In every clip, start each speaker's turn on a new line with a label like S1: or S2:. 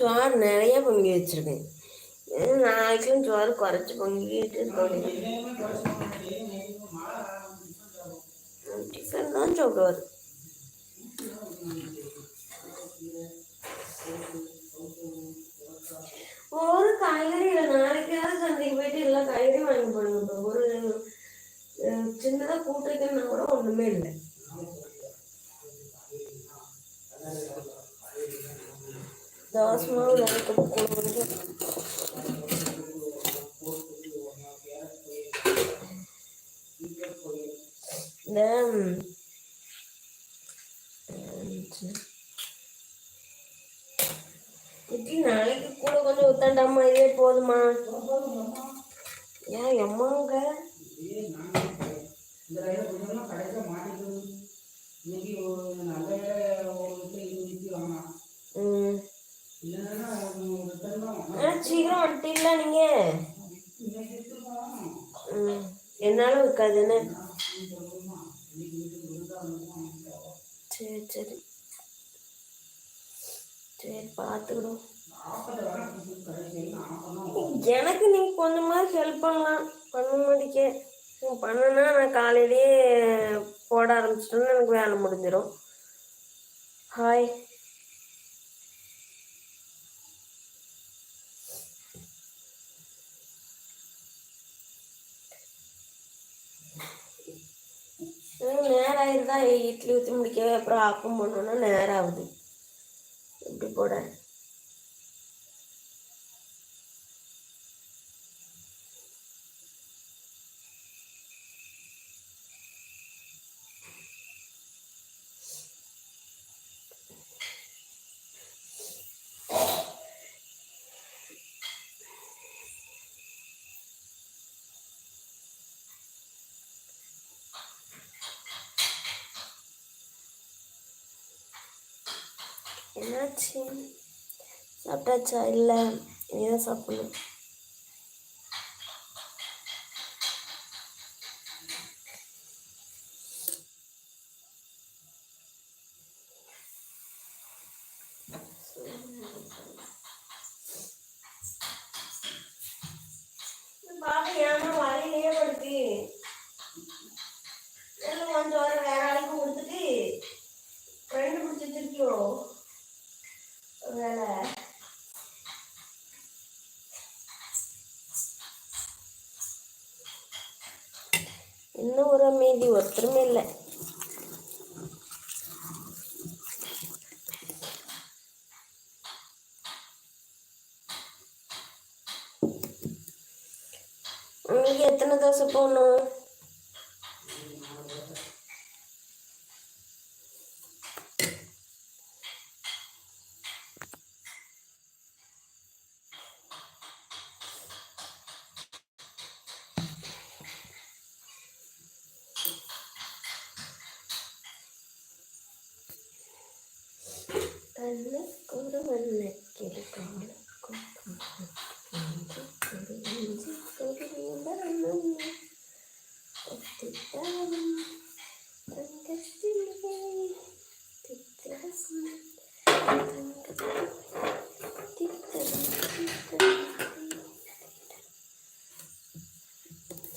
S1: சோறு நிறைய பொங்கி வச்சிருக்கேன். நாளைக்கும் சோறு குறைச்சி பொங்கிட்டு இருக்கோம். டிஃபன் தான் சாப்பிடுவார். ஒரு காய்கறி இல்லை நாளைக்காவது சந்தைக்கு போயிட்டு எல்லா காய்கறியும் வாங்கி போடுங்க. ஒரு சின்னதாக கூட்டு கூட ஒன்றுமே இல்லை. தோசை மாவு எனக்கு கொடுக்கணும் இப்படி நாளைக்கு கூட கொஞ்சம் ஊத்தாண்டாமா இதே போதுமா ஏன் இன்னைக்கு நல்ல என்னால இருக்காதுன்னு சரி சரி. சரி பார்த்துக்கிடும் எனக்கு நீங்கள் கொஞ்சமாக ஹெல்ப் பண்ணலாம். பண்ண மாட்டேங்க பண்ணுன்னா நான் காலையிலேயே போட ஆரம்பிச்சிட்டோன்னா எனக்கு வேலை முடிஞ்சிடும். ஹாய் நேரம் ஆயிருந்தா இட்லி ஊற்றி முடிக்கவே அப்புறம் ஆப்பம் பண்ணோன்னா நேரம் ஆகுது எப்படி போட? என்னாச்சு? சாப்பிட்டாச்சா? இல்லை இனிதான் சாப்பிடணும். இன்னும் ஒரு அமைதி ஒருத்தருமே இல்லை. உங்களுக்கு எத்தனை தோசை போகணும்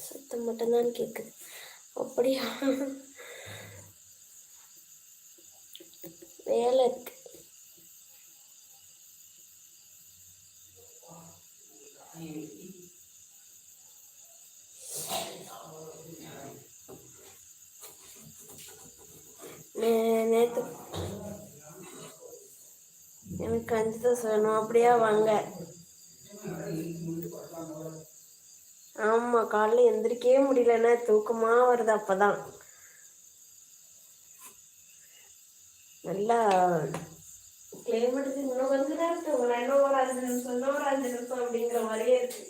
S1: சத்தம் மட்டும்தான் கேட்குது அப்படியா வேலை இருக்கு நேற்று எனக்கு அஞ்சு தோசை வேணும். அப்படியா வாங்க. ஆமாம் காலைல எந்திரிக்கவே முடியலன்னா தூக்கமாக வருது அப்பதான். நல்லா கிளைமேட்டுக்கு இன்னும் கொஞ்ச நேரத்துக்கு இன்னும் உட்கார்ந்து இருக்கோம் அப்படிங்கிற மாதிரியே இருக்கு.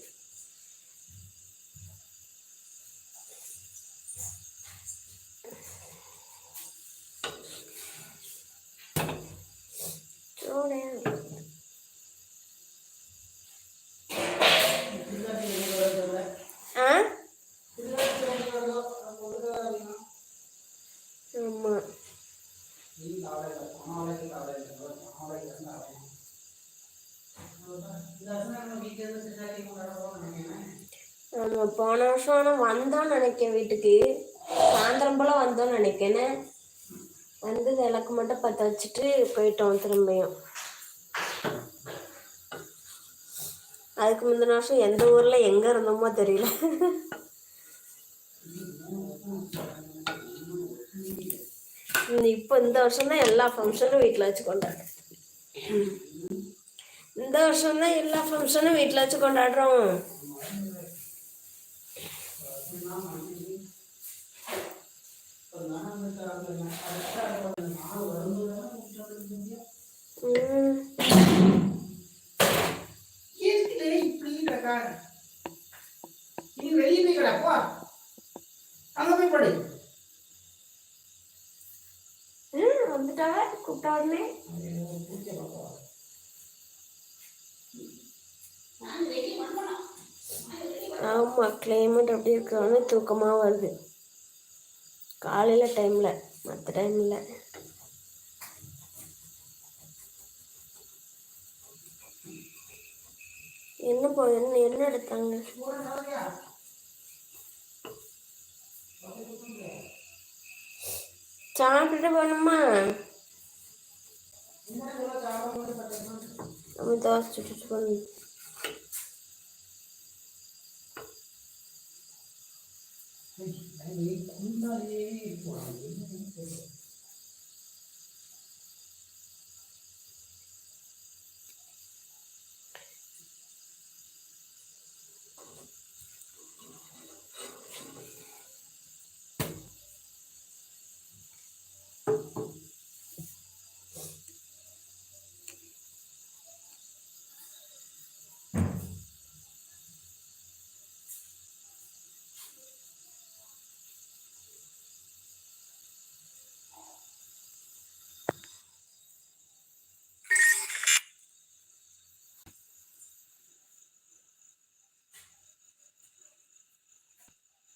S1: சோனே. நம்ம போன வருஷம் ஆனால் வந்தோம்னு நினைக்கேன் வீட்டுக்கு. சாயந்தரம் போல் வந்தோம்னு நினைக்கிறேன். வந்து விளக்கு மட்டும் பற்ற வச்சுட்டு போயிட்டோம் திரும்பியும். அதுக்கு முந்தின வருஷம் எந்த ஊரில் எங்கே இருந்தோமோ தெரியல. இப்போ இந்த வருஷம் தான் எல்லா ஃபங்க்ஷனும் வீட்டில் வச்சு கொண்டாடுறோம் இந்த வருஷம் தான் எல்லா ஃபங்க்ஷனும் வீட்டில் வச்சு கொண்டாடுறோம் ம்.
S2: எதுக்கு இப்படி இருக்கா நீ வெளியே போய் கடை போ அங்க போய் படு
S1: ம், வந்துட்டாங்க கூப்பிட்டா உடனே ஆமா கிளைமேட் அப்படி இருக்கிறவனே தூக்கமாக வருது. காலையில் டைமில் மற்ற டைமில் என்ன போ என்ன என்ன எடுத்தாங்க? சாப்பிட்டுட்டு போகணுமா? நம்ம தோசை சுட்டு போகணும்.
S2: খুলনা রে?